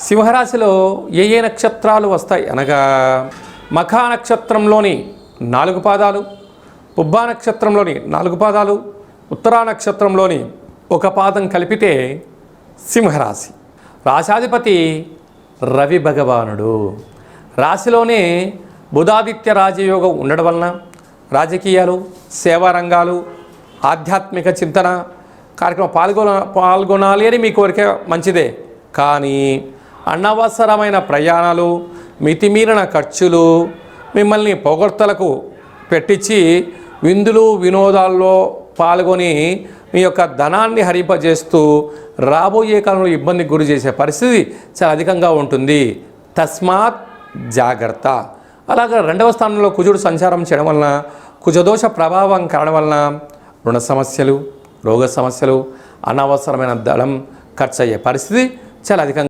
సింహరాశిలో ఏ ఏ నక్షత్రాలు వస్తాయి? అనగా మఖా నక్షత్రంలోని నాలుగు పాదాలు పుబ్బా నక్షత్రంలోని నాలుగు పాదాలు ఉత్తరా నక్షత్రంలోని ఒక పాదం కలిపితే సింహరాశి. రాశాధిపతి రవి భగవానుడు. రాశిలోనే బుధాదిత్య రాజయోగం ఉండడం వలన రాజకీయాలు సేవా రంగాలు ఆధ్యాత్మిక చింతన కార్యక్రమం పాల్గొన పాల్గొనాలి అని మీ కోరిక మంచిదే. కానీ అనవసరమైన ప్రయాణాలు మితిమీరిన ఖర్చులు మిమ్మల్ని పొగడ్తలకు పెట్టించి విందులు వినోదాల్లో పాల్గొని మీ యొక్క ధనాన్ని హరింపజేస్తూ రాబోయే కాలంలో ఇబ్బందికి గురి చేసే పరిస్థితి చాలా అధికంగా ఉంటుంది. తస్మాత్ జాగ్రత్త. అలాగే రెండవ స్థానంలో కుజుడు సంచారం చేయడం వలన కుజదోష ప్రభావం కావడం వలన రుణ సమస్యలు రోగ సమస్యలు అనవసరమైన దళం ఖర్చు అయ్యే పరిస్థితి చాలా అధికంగా